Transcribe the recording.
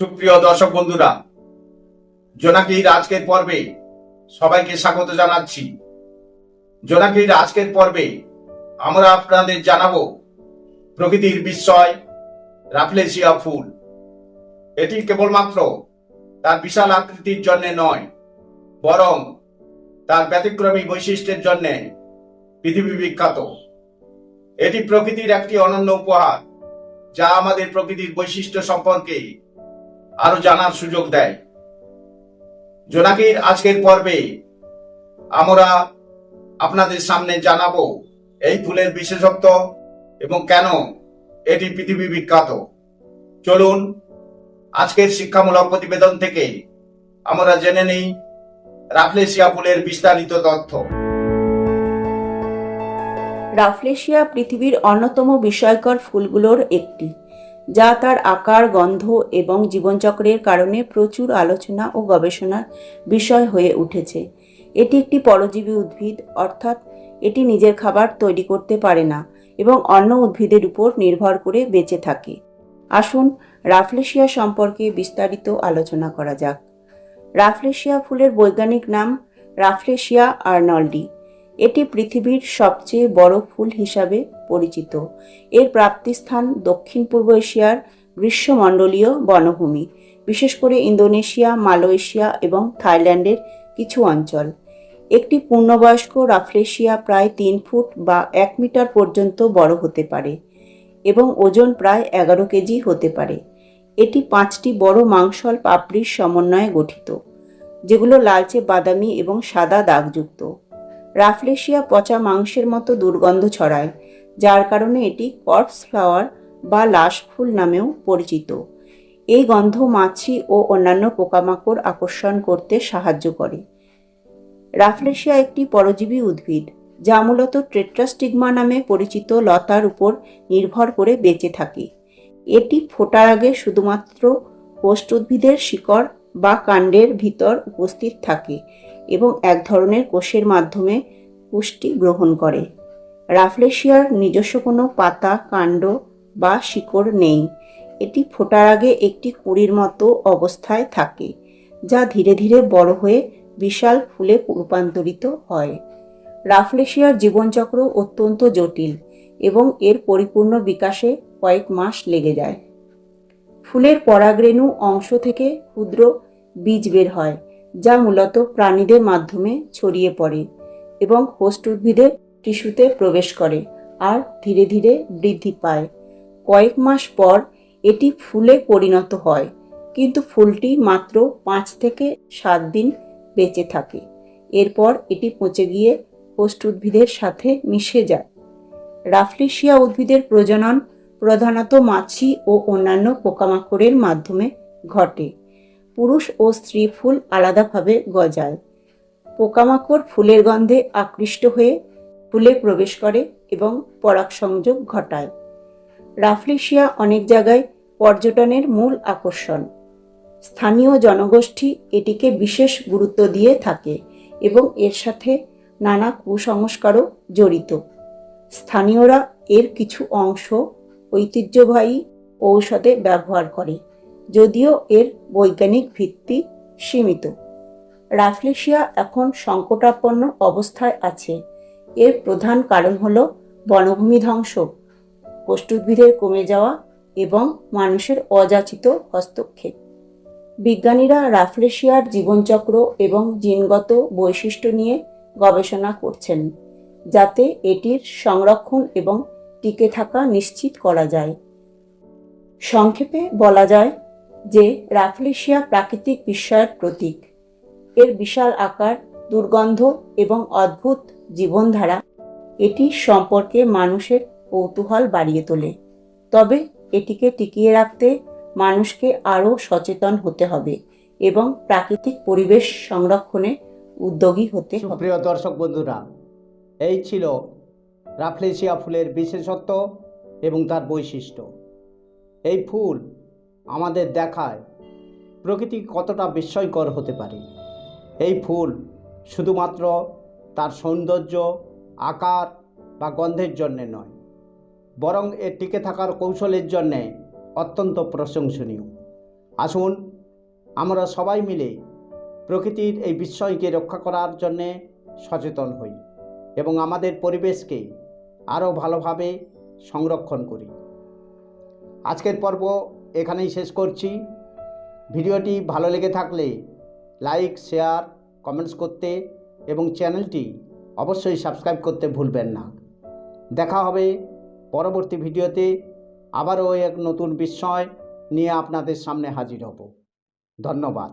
সুপ্রিয় দর্শক বন্ধুরা, জোনাকির আজকের পর্বে সবাইকে স্বাগত জানাচ্ছি। জোনাকির আজকের পর্বে আমরা আপনাদের জানাব প্রকৃতির বিস্ময়, রাফলেশিয়া ফুল। এটি কেবলমাত্র তার বিশাল আকৃতির জন্য নয়, বরং তার ব্যতিক্রমী বৈশিষ্ট্যের জন্য পৃথিবী বিখ্যাত। এটি প্রকৃতির একটি অনন্য উপহার, যা আমাদের প্রকৃতির বৈশিষ্ট্য সম্পর্কে আরও জানার সুযোগ দেয়। জোনাকির আজকের পর্বে আমরা আপনাদের সামনে জানাব এই ফুলের বিশেষত্ব এবং কেন এটি পৃথিবী বিখ্যাত। চলুন, আজকের শিক্ষামূলক প্রতিবেদন থেকে আমরা জেনে নেই রাফলেশিয়া ফুলের বিস্তারিত তথ্য। রাফলেশিয়া পৃথিবীর অন্যতম বিষয়কর ফুলগুলোর একটি। যা তার আকার, গন্ধ এবং জীবনচক্রের কারণে প্রচুর আলোচনা ও গবেষণার বিষয় হয়ে উঠেছে। এটি একটি পরজীবী উদ্ভিদ, অর্থাৎ এটি নিজের খাবার তৈরি করতে পারে না এবং অন্য উদ্ভিদের উপর নির্ভর করে বেঁচে থাকে। আসুন রাফলেশিয়া সম্পর্কে বিস্তারিত আলোচনা করা যাক। রাফলেশিয়া ফুলের বৈজ্ঞানিক নাম রাফলেশিয়া আর্নল্ডি। এটি পৃথিবীর সবচেয়ে বড় ফুল হিসাবে পরিচিত। এর প্রাপ্তিস্থান দক্ষিণ পূর্ব এশিয়ার গ্রীষ্মমণ্ডলীয় বনভূমি, বিশেষ করে ইন্দোনেশিয়া, মালয়েশিয়া এবং থাইল্যান্ডের কিছু অঞ্চল। একটি পূর্ণবয়স্ক রাফলেশিয়া প্রায় তিন ফুট বা এক মিটার পর্যন্ত বড় হতে পারে এবং ওজন প্রায় এগারো কেজি হতে পারে। এটি পাঁচটি বড় মাংসল পাপড়ির সমন্বয়ে গঠিত, যেগুলো লালচে বাদামি এবং সাদা দাগযুক্ত। রাফলেশিয়া পচা মাংসের মতো দুর্গন্ধ ছড়ায়, যার কারণে এটি কর্পস ফ্লাওয়ার বা লাশ ফুল নামেও পরিচিত। এই গন্ধ মাছি ও অন্যান্য পোকামাকড় আকর্ষণ করতে সাহায্য করে। রাফলেশিয়া একটি পরজীবী উদ্ভিদ, যা মূলত ট্রেট্রাস্টিগমা নামে পরিচিত লতার উপর নির্ভর করে বেঁচে থাকে। এটি ফোটার আগে শুধুমাত্র হোস্ট উদ্ভিদের শিকড় বা কাণ্ডের ভিতর উপস্থিত থাকে এবং এক ধরনের কোষের মাধ্যমে পুষ্টি গ্রহণ করে। রাফলেশিয়ার নিজস্ব কোনো পাতা, কাণ্ড বা শিকড় নেই। এটি ফোটার আগে একটি কুড়ির মতো অবস্থায় থাকে, যা ধীরে ধীরে বড় হয়ে বিশাল ফুলে রূপান্তরিত হয়। রাফলেশিয়ার জীবনচক্র অত্যন্ত জটিল এবং এর পরিপূর্ণ বিকাশে কয়েক মাস লেগে যায়। ফুলের পরাগরেণু অংশ থেকে ক্ষুদ্র বীজ বের হয়, যা মূলত প্রাণীদের মাধ্যমে ছড়িয়ে পড়ে এবং হোস্ট উদ্ভিদের টিস্যুতে প্রবেশ করে আর ধীরে ধীরে বৃদ্ধি পায়। কয়েক মাস পর এটি ফুলে পরিণত হয়, কিন্তু ফুলটি মাত্র পাঁচ থেকে সাত দিন বেঁচে থাকে। এরপর এটি পচে গিয়ে হোস্ট উদ্ভিদের সাথে মিশে যায়। রাফলেশিয়া উদ্ভিদের প্রজনন প্রধানত মাছি ও অন্যান্য পোকামাকড়ের মাধ্যমে ঘটে। পুরুষ ও স্ত্রী ফুল আলাদাভাবে গজায়। পোকামাকড় ফুলের গন্ধে আকৃষ্ট হয়ে ফুলে প্রবেশ করে এবং পরাগ সংযোগ ঘটায়। রাফলেশিয়া অনেক জায়গায় পর্যটনের মূল আকর্ষণ। স্থানীয় জনগোষ্ঠী এটিকে বিশেষ গুরুত্ব দিয়ে থাকে এবং এর সাথে নানা কুসংস্কারও জড়িত। স্থানীয়রা এর কিছু অংশ ঐতিহ্যবাহী ঔষধে ব্যবহার করে। যদিও এর বৈজ্ঞানিক ভিত্তি সীমিত। রাফলেশিয়া এখন সংকটাপন্ন অবস্থায় আছে। এর প্রধান কারণ হল বনভূমি ধ্বংস কোষ্ঠুদ্ভিদের কমে যাওয়া এবং মানুষের অযাচিত হস্তক্ষেপ। বিজ্ঞানীরা রাফলেশিয়ার জীবনচক্র এবং জিনগত বৈশিষ্ট্য নিয়ে গবেষণা করছেন, যাতে এটির সংরক্ষণ এবং টিকে থাকা নিশ্চিত করা যায়। সংক্ষেপে বলা যায় যে রাফলেশিয়া প্রাকৃতিক বিস্ময়ের প্রতীক। এর বিশাল আকার, দুর্গন্ধ এবং অদ্ভুত জীবনধারা এটি সম্পর্কে মানুষের কৌতূহল বাড়িয়ে তোলে। তবে এটিকে টিকিয়ে রাখতে মানুষকে আরও সচেতন হতে হবে এবং প্রাকৃতিক পরিবেশ সংরক্ষণে উদ্যোগী হতে হবে। সুপ্রিয় দর্শক বন্ধুরা, এই ছিল রাফলেশিয়া ফুলের বিশেষত্ব এবং তার বৈশিষ্ট্য। এই ফুল আমাদের দেখায় প্রকৃতি কতটা বিস্ময়কর হতে পারে। এই ফুল শুধুমাত্র তার সৌন্দর্য, আকার বা গন্ধের জন্যে নয়, বরং এর টিকে থাকার কৌশলের জন্যে অত্যন্ত প্রশংসনীয়। আসুন, আমরা সবাই মিলে প্রকৃতির এই বিস্ময়কে রক্ষা করার জন্যে সচেতন হই এবং আমাদের পরিবেশকে আরও ভালোভাবে সংরক্ষণ করি। আজকের পর্ব এখানেই শেষ করছি। ভিডিওটি ভালো লেগে থাকলে লাইক, শেয়ার, কমেন্টস করতে এবং চ্যানেলটি অবশ্যই সাবস্ক্রাইব করতে ভুলবেন না। দেখা হবে পরবর্তী ভিডিওতে। আবারও এক নতুন বিস্ময় নিয়ে আপনাদের সামনে হাজির হব। ধন্যবাদ।